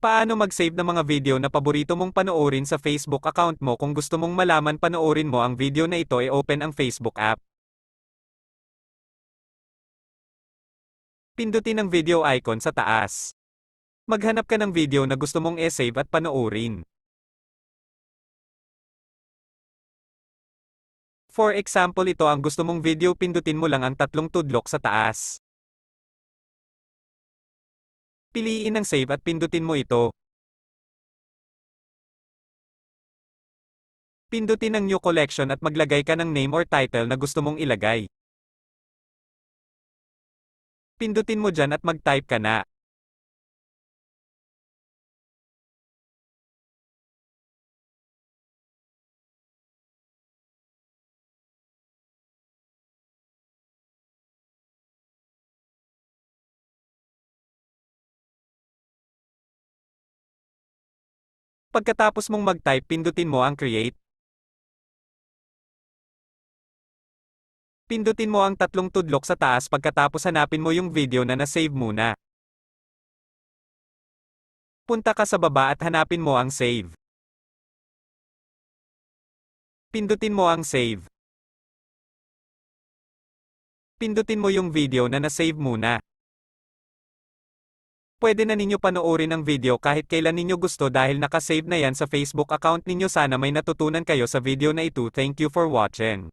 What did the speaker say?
Paano mag-save ng mga video na paborito mong panoorin sa Facebook account mo kung gusto mong malaman panoorin mo ang video na ito e open ang Facebook app. Pindutin ang video icon sa taas. Maghanap ka ng video na gusto mong e-save at panoorin. For example ito ang gusto mong video pindutin mo lang ang tatlong tudlok sa taas. Piliin ang save at pindutin mo ito. Pindutin ang new collection at maglagay ka ng name or title na gusto mong ilagay. Pindutin mo dyan at mag-type ka na. Pagkatapos mong mag-type pindutin mo ang create. Pindutin mo ang tatlong tudlok sa taas pagkatapos hanapin mo yung video na na-save muna. Punta ka sa baba at hanapin mo ang save. Pindutin mo ang save. Pindutin mo yung video na na-save muna. Pwede na ninyo panoorin ang video kahit kailan ninyo gusto dahil nakasave na yan sa Facebook account ninyo sana may natutunan kayo sa video na ito thank you for watching.